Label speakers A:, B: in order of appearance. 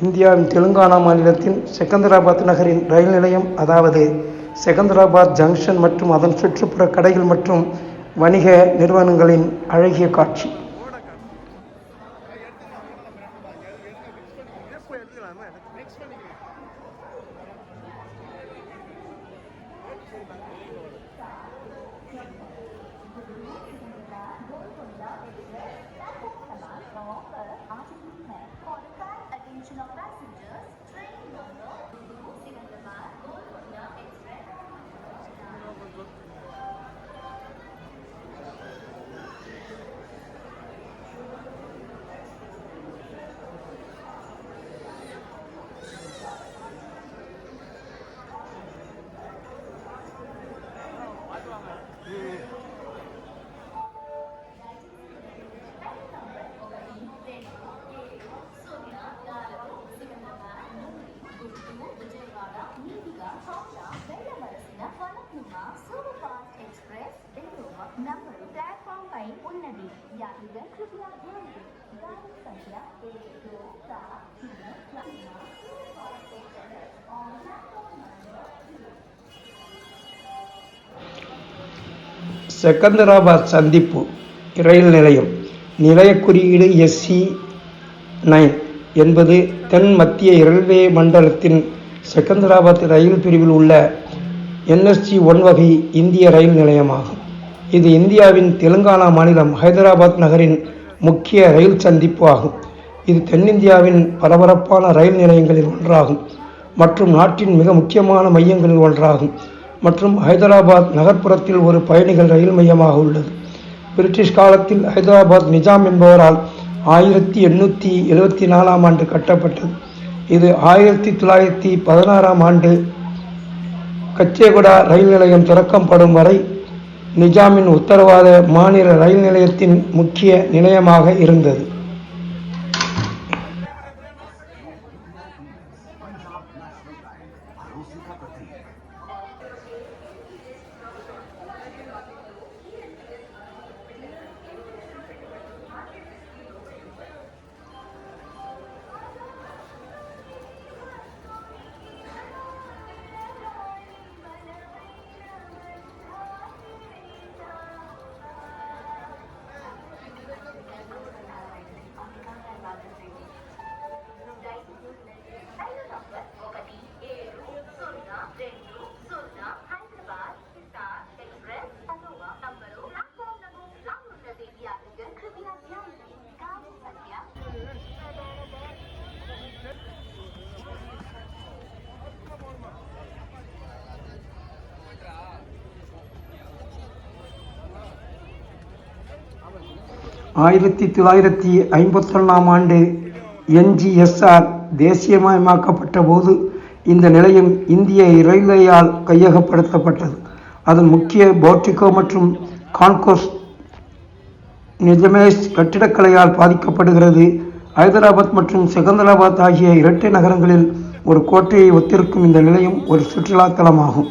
A: இந்தியாவின் தெலுங்கானா மாநிலத்தின் செகந்தராபாத் நகரின் ரயில் நிலையம் அதாவது செகந்தராபாத் ஜங்ஷன் மற்றும் அதன் சுற்றுப்புற கடைகள் மற்றும் வணிக நிறுவனங்களின் அழகிய காட்சி. செகந்தராபாத் சந்திப்பு ரயில் நிலையம். நிலைய குறியீடு எஸ்சி நைன் என்பது தென் மத்திய ரயில்வே மண்டலத்தின் செகந்தராபாத் ரயில் பிரிவில் உள்ள என்எஸ்ஜி ஒன் வகை இந்திய ரயில் நிலையமாகும். இது இந்தியாவின் தெலுங்கானா மாநிலம் ஹைதராபாத் நகரின் முக்கிய ரயில் சந்திப்பு ஆகும். இது தென்னிந்தியாவின் பரபரப்பான ரயில் நிலையங்களில் ஒன்றாகும். மற்றும் நாட்டின் மிக முக்கியமான மையங்களில் ஒன்றாகும். மற்றும் ஹைதராபாத் நகர்ப்புறத்தில் ஒரு பயணிகள் ரயில் மையமாக உள்ளது. பிரிட்டிஷ் காலத்தில் ஹைதராபாத் நிஜாம் என்பவரால் ஆயிரத்தி எண்ணூற்றி எழுபத்தி நாலாம் ஆண்டு கட்டப்பட்டது. இது ஆயிரத்தி தொள்ளாயிரத்தி பதினாறாம் ஆண்டு கச்சேகுடா ரயில் நிலையம் திறக்கப்படும் வரை நிஜாமின் உத்தரவாத மாநில ரயில் நிலையத்தின் முக்கிய நிலையமாக இருந்தது. ஆயிரத்தி தொள்ளாயிரத்தி ஐம்பத்தொன்னாம் ஆண்டு என்ஜிஎஸ்ஆர் தேசியமயமாக்கப்பட்ட போது இந்த நிலையம் இந்திய ரயில்வேயால் கையகப்படுத்தப்பட்டது. அதன் முக்கிய போர்டிகோ மற்றும் கான்கோஸ் நிஜமேஷ் கட்டிடக்கலையால் பாதிக்கப்படுகிறது. ஹைதராபாத் மற்றும் செகந்தராபாத் ஆகிய இரட்டை நகரங்களில் ஒரு கோட்டையை ஒத்திருக்கும் இந்த நிலையம் ஒரு சுற்றுலாத்தலமாகும்.